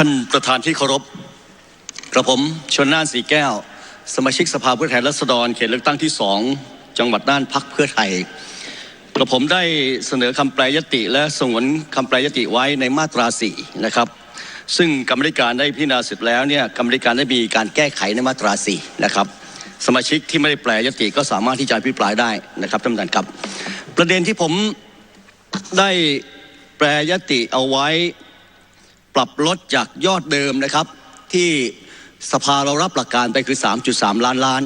ท่านประธานที่เคารพกระผมชนน่านสีแก้ว สมาชิกสภาผู้แทนราษฎรเขตเลือกตั้งที่สองจังหวัดน่านพักเพื่อไทยกระผมได้เสนอคำแปลยติ และสงวนคำแปลยติไว้ในมาตราสี่นะครับ ซึ่งกรรมธิการได้พิจารณาเสร็จแล้วเนี่ยกรรมธิการได้มีการแก้ไขในมาตราสี่นะครับ สมาชิกที่ไม่ได้แปลยติก็สามารถที่จะอภิปรายได้นะครับท่านประธานครับ ประเด็นที่ผมได้แปลยติเอาไว้ ปรับลดจากยอดเดิมนะครับ ที่สภาเรารับหลักการไปคือ 3.3 ล้านล้าน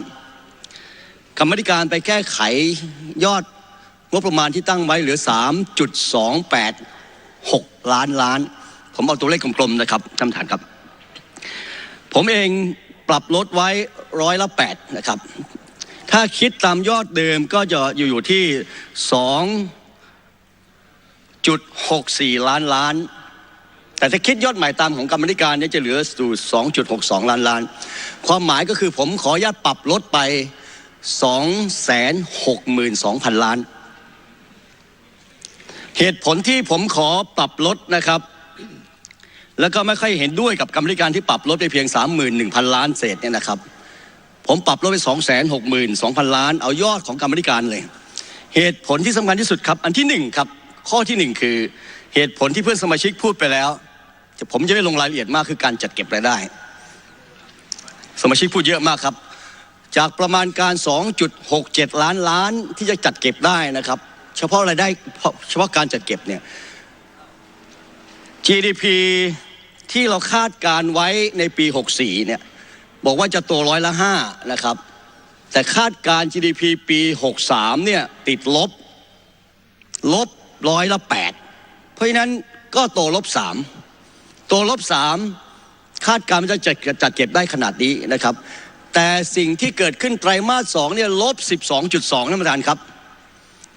กรรมธิการไปแก้ไขยอดงบประมาณที่ตั้งไว้เหลือ 3.286 ล้านล้าน ผมเอาตัวเลขกลมๆนะครับท่านประธานครับ ผมเองปรับลดไว้ร้อยละ8นะครับ ถ้าคิดตามยอดเดิมก็จะอยู่อยู่ที่ 2.64 ล้านล้าน แต่ถ้าคิดยอดใหม่ตามของกรรมธิการเนี่ยจะเหลือสู่2.62 ล้านล้าน ความหมายก็คือผมขออนุญาตปรับลดไป 262,000 ล้าน เหตุผลที่ผมขอปรับลดนะครับ แล้วก็ไม่ค่อยเห็นด้วยกับกรรมธิการที่ปรับลดไปเพียง 31,000 ล้านเศษเนี่ยนะครับ ผมปรับลดไป 262,000 ล้าน เอายอดของกรรมธิการเลย เหตุผลที่สำคัญที่สุดครับ อันที่หนึ่งครับข้อที่หนึ่งคือเหตุผลที่เพื่อนสมาชิกพูดไปแล้ว ผมจะไม่ลงรายละเอียดมากคือการจัดเก็บรายได้ สมาชิกพูดเยอะมากครับ จากประมาณการ 2.67 ล้านล้านที่จะจัดเก็บได้นะครับ เฉพาะรายได้เฉพาะการจัดเก็บเนี่ย GDP ที่เราคาดการไว้ในปี 64 เนี่ย บอกว่าจะโตร้อยละ5นะครับ แต่คาดการ GDP ปี 63 เนี่ย ติดลบ ลบร้อยละ 8 เพราะฉะนั้นก็โตลบ 3 ตัวลบสามคาดการณ์จะจัดเก็บได้ขนาดนี้นะครับ แต่สิ่งที่เกิดขึ้นไตรมาสสองเนี่ยลบ 12.2ท่านประธานครับ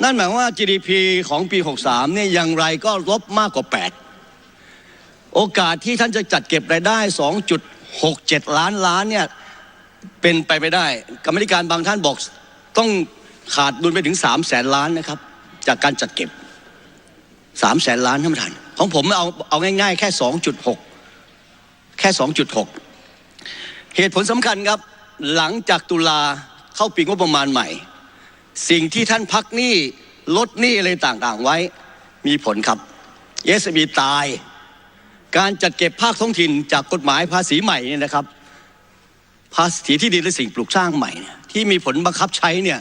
นั่นหมายว่า GDP ของปีหก63เนี่ยอย่างไรก็ลบมากกว่าแปดโอกาสที่ท่านจะจัดเก็บรายได้สองจุดหกเจ็ดล้านล้านเนี่ยเป็นไปไม่ได้กรรมธิการบางท่านบอกต้องขาดดุลไปถึงสามแสนล้านนะครับ จากการจัดเก็บสามแสนล้านท่านประธาน ของผมเอาเอาง่ายๆ แค่ 2.6 แค่ 2.6 เหตุผลสำคัญครับ หลังจากตุลาเข้าปีงบประมาณใหม่ สิ่งที่ท่านพักหนี้ลดหนี้อะไรต่างๆไว้มีผลครับ SME ตาย การจัดเก็บภาคท้องถิ่นจากกฎหมายภาษีใหม่เนี่ยนะครับ ภาษีที่ดินและสิ่งปลูกสร้างใหม่เนี่ยที่มีผลบังคับใช้เนี่ย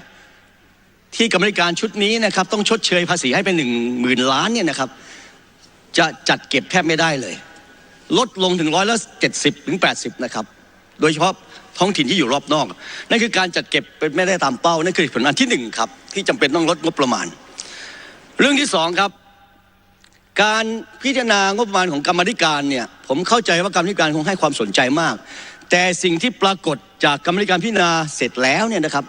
ที่กรรมการชุดนี้นะครับต้องชดเชยภาษีให้เป็นหนึ่งหมื่นล้านเนี่ยนะครับ จะจัดเก็บแทบไม่ได้เลย ลดลงถึงร้อยละเจ็ดสิบถึงแปดสิบนะครับ โดยเฉพาะท้องถิ่นที่อยู่รอบนอก นั่นคือการจัดเก็บเป็นไม่ได้ตามเป้า นั่นคือผลงานที่หนึ่งครับ ที่จำเป็นต้องลดงบประมาณ เรื่องที่สองครับ การพิจารณางบประมาณของกรรมธิการเนี่ยผมเข้าใจว่ากรรมธิการคงให้ความสนใจมาก แต่สิ่งที่ปรากฏจากกรรมธิการพิจารณาเสร็จแล้วเนี่ยนะครับ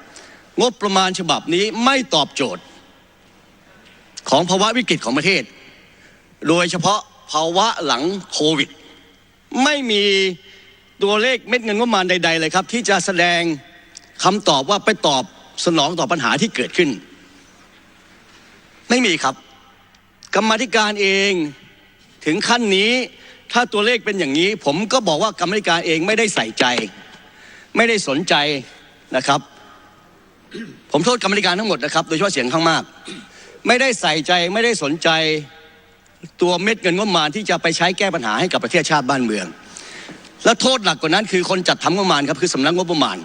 งบประมาณฉบับนี้ไม่ตอบโจทย์ ของภาวะวิกฤตของประเทศ โดยเฉพาะภาวะหลังโควิด ไม่มีตัวเลขเม็ดเงินงบประมาณใด ๆ เลยครับ ที่จะแสดงคำตอบว่าไปตอบสนองต่อปัญหาที่เกิดขึ้น ไม่มีครับ กรรมธิการเองถึงขั้นนี้ถ้าตัวเลขเป็นอย่างนี้ ผมก็บอกว่ากรรมธิการเองไม่ได้ใส่ใจ ไม่ได้สนใจนะครับ ผมโทษกรรมธิการทั้งหมดนะครับ โดยเฉพาะเสียงข้างมาก ไม่ได้ใส่ใจไม่ได้สนใจ ตัวเม็ดเงินงบประมาณที่จะไปใช้แก้ปัญหาให้กับประเทศชาติบ้านเมือง และโทษหนักกว่านั้นคือคนจัดทำงบประมาณครับคือสำนักงบประมาณ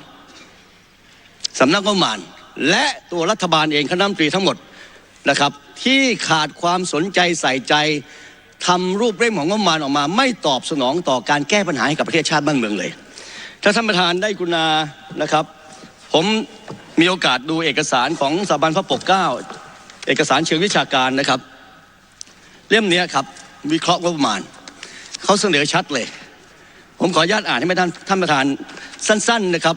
สำนักงบประมาณ และตัวรัฐบาลเองคณะรัฐมนตรีทั้งหมดนะครับที่ขาดความสนใจใส่ใจทำรูปเร่มของงบประมาณออกมา ไม่ตอบสนองต่อการแก้ปัญหาให้กับประเทศชาติบ้านเมืองเลย ถ้าท่านประธานได้กรุณานะครับ ผมมีโอกาสดูเอกสารของสถาบันพระปกเกล้า เอกสารเชิงวิชาการนะครับ เล่มนี้ครับ วิเคราะห์งบประมาณเขาเสนอชัดเลย ผมขออนุญาตอ่านให้ท่านท่านประธานสั้น ๆนะครับ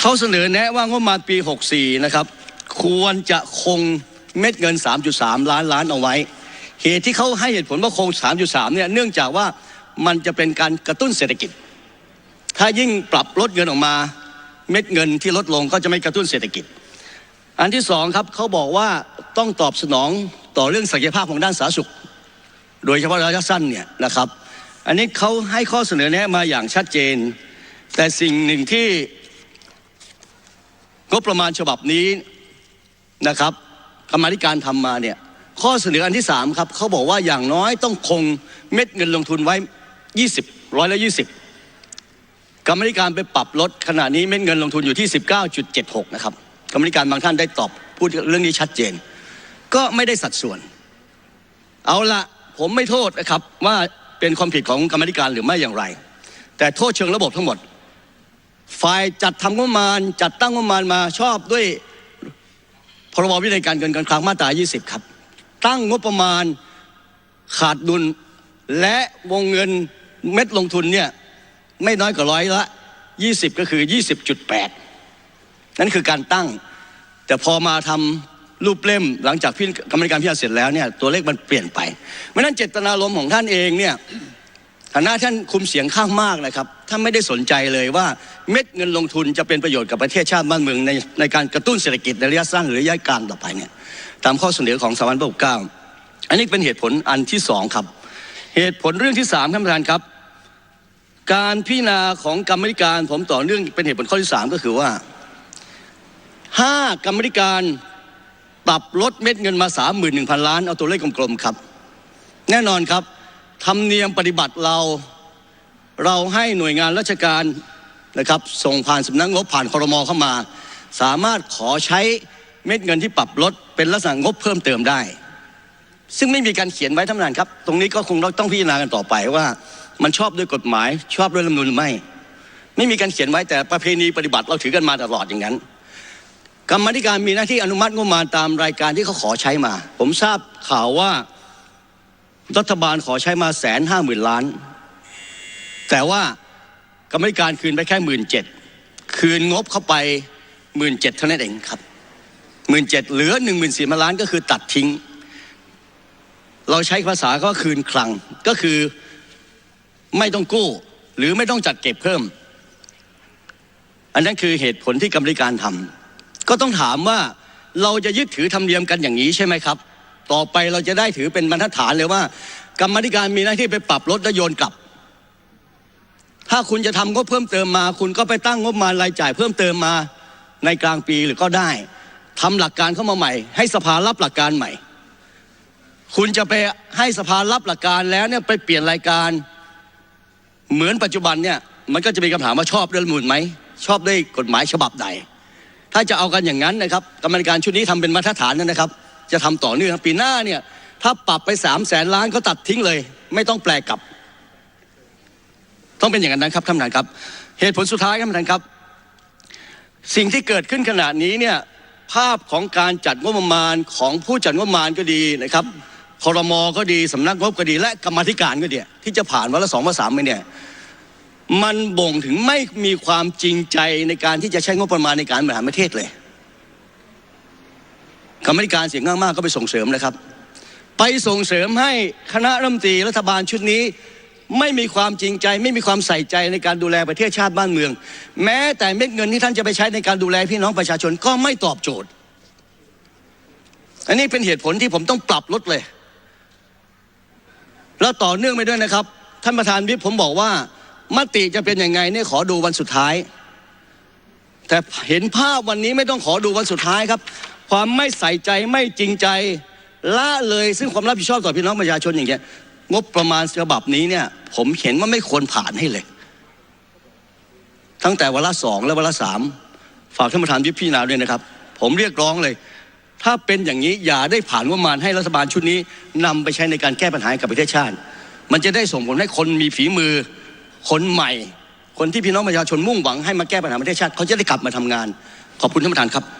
เขาเสนอแนะว่างบประมาณปี 64 นะครับ ควรจะคงเม็ดเงิน 3.3 ล้านล้านเอาไว้ เหตุที่เขาให้เหตุผลว่าคง 3.3 เนี่ยเนื่องจากว่ามันจะเป็นการกระตุ้นเศรษฐกิจ ถ้ายิ่งปรับลดเงินออกมา เม็ดเงินที่ลดลงก็จะไม่กระตุ้นเศรษฐกิจ อันที่สองครับเขาบอกว่าต้องตอบสนองต่อเรื่องศักยภาพของด้านสาธารณสุข โดยเฉพาะระยะสั้นเนี่ยนะครับ อันนี้เขาให้ข้อเสนอแนะมาอย่างชัดเจน แต่สิ่งหนึ่งที่งบประมาณฉบับนี้นะครับกรรมธิการทำมาเนี่ยข้อเสนออันที่สามครับเขาบอกว่าอย่างน้อยต้องคงเม็ดเงินลงทุนไว้ 20ร้อยละ20 กรรมธิการไปปรับลดขณะนี้เม็ดเงินลงทุนอยู่ที่ 19.76 นะครับ กรรมธิการบางท่านได้ตอบพูดเรื่องนี้ชัดเจน ก็ไม่ได้สัดส่วน เอาละผมไม่โทษนะครับว่าเป็นความผิดของกรรมธิการหรือไม่อย่างไร แต่โทษเชิงระบบทั้งหมด ฝ่ายจัดทำงบประมาณ จัดตั้งงบประมาณมาชอบด้วยพรบวินัยการเงินการคลังมาตรา 20 ครับ ตั้งงบประมาณขาดดุลและวงเงินเม็ดลงทุนเนี่ยไม่น้อยกว่าร้อยละ 20 ก็คือ 20.8 นั่นคือการตั้ง แต่พอมาทำรูปเล่มหลังจากพิกรรมการพิจารณาเสร็จแล้วเนี่ยตัวเลขมันเปลี่ยนไปเพราะนั้นเจตนารมณ์ของท่านเองเนี่ยฐานะท่านคุมเสียงข้างมากนะครับท่านไม่ได้สนใจเลยว่าเม็ดเงินลงทุนจะเป็นประโยชน์กับประเทศชาติบ้านเมืองในในการกระตุ้นเศรษฐกิจในระยะสั้นหรือระยะกลางต่อไปเนี่ยตามข้อเสนอของสถาบันพระปกเก้าอันนี้เป็นเหตุผลอันที่สองครับ เหตุผลเรื่องที่สามท่านประธานครับ การพิจารณาของกรรมธิการผมต่อเนื่องเป็นเหตุผลข้อที่สามก็คือว่า ห้ากรรมธิการปรับลดเม็ดเงินมาสามหมื่นหนึ่งพันล้าน เอาตัวเลขกลมๆครับ แน่นอนครับธรรมเนียมปฏิบัติเราเราให้หน่วยงานราชการนะครับส่งผ่านสำนักงบผ่านครมเข้ามา สามารถขอใช้เม็ดเงินที่ปรับลดเป็นลักษณะงบเพิ่มเติมได้ ซึ่งไม่มีการเขียนไว้ท่านประธานครับ ตรงนี้ก็คงต้องพิจารณากันต่อไปว่า มันชอบด้วยกฎหมาย ชอบด้วยรัฐมนูลหรือไม่ ไม่มีการเขียนไว้แต่ประเพณีปฏิบัติเราถือกันมาตลอดอย่างนั้น กรรมธิการมีหน้าที่อนุมัติงบประมาณตามรายการที่เขาขอใช้มา ผมทราบข่าวว่ารัฐบาลขอใช้มาแสนห้าหมื่นล้าน แต่ว่ากรรมธิการคืนไปแค่หมื่นเจ็ดคืนงบเข้าไปหมื่นเจ็ดเท่านั้นเองครับหมื่นเจ็ดเหลือหนึ่งหมื่นสี่พันล้านก็คือตัดทิ้ง เราใช้ภาษาก็คืนคลังก็คือไม่ต้องกู้ หรือไม่ต้องจัดเก็บเพิ่ม อันนั้นคือเหตุผลที่กรรมธิการทำ ก็ต้องถามว่าเราจะยึดถือธรรมเนียมกันอย่างนี้ใช่ไหมครับ ต่อไปเราจะได้ถือเป็นบรรทัดฐานเลยว่า กรรมธิการมีหน้าที่ไปปรับลดและโยนกลับ ถ้าคุณจะทำงบเพิ่มเติมมา คุณก็ไปตั้งงบมารายจ่าย เพิ่มเติมมาในกลางปีหรือก็ได้ทำหลักการเข้ามาใหม่ ให้สภารับหลักการใหม่ คุณจะไปให้สภารับหลักการแล้วเนี่ยไปเปลี่ยนรายการ เหมือนปัจจุบันเนี่ยมันก็จะมีคำถามว่าชอบด้วยรัฐมนูลไหมชอบด้วยกฎหมายฉบับใด ถ้าจะเอากันอย่างนั้นนะครับกรรมการชุดนี้ทำเป็นมาตรฐานนะครับ จะทำต่อเนื่องปีหน้าเนี่ยถ้าปรับไปสามแสนล้านก็ตัดทิ้งเลย ไม่ต้องแปลกลับ ต้องเป็นอย่างนั้นนะครับท่านประธานครับ เหตุผลสุดท้ายครับท่านประธานครับ สิ่งที่เกิดขึ้นขณะนี้เนี่ยภาพของการจัดงบประมาณของผู้จัดงบประมาณก็ดีนะครับครมก็ดีสำนักงบก็ดี และกรรมธิการก็ดีที่จะผ่านวันละสองวันสามไปเนี่ย มันบ่งถึงไม่มีความจริงใจในการที่จะใช้งบประมาณในการบริหารประเทศเลยกรรมาธิการเสียงข้างมากก็ไปส่งเสริมนะครับ ไปส่งเสริมให้คณะรัฐมนตรีรัฐบาลชุดนี้ ไม่มีความจริงใจ ไม่มีความใส่ใจในการดูแลประเทศชาติบ้านเมือง แม้แต่เม็ดเงินที่ท่านจะไปใช้ในการดูแลพี่น้องประชาชนก็ไม่ตอบโจทย์ อันนี้เป็นเหตุผลที่ผมต้องปรับลดเลย แล้วต่อเนื่องไปด้วยนะครับ ท่านประธานวิปผมบอกว่า มติจะเป็นยังไงเนี่ยขอดูวันสุดท้าย แต่เห็นภาพวันนี้ไม่ต้องขอดูวันสุดท้ายครับ ความไม่ใส่ใจไม่จริงใจละเลยซึ่งความรับผิดชอบต่อพี่น้องประชาชนอย่างเงี้ยงบประมาณฉบับนี้เนี่ย ผมเห็นว่าไม่ควรผ่านให้เลย ตั้งแต่วาระสองและวาระสามฝากท่านประธานวิปพิจารณาด้วยนะครับ ผมเรียกร้องเลย ถ้าเป็นอย่างนี้อย่าได้ผ่านงบประมาณให้รัฐบาลชุดนี้นำไปใช้ในการแก้ปัญหาให้กับประเทศชาติ มันจะได้ส่งผลให้คนมีฝีมือ คนใหม่ คนที่พี่น้องประชาชนมุ่งหวังให้มาแก้ปัญหาประเทศชาติเขาจะได้กลับมาทำงาน ขอบคุณท่านประธานครับครับ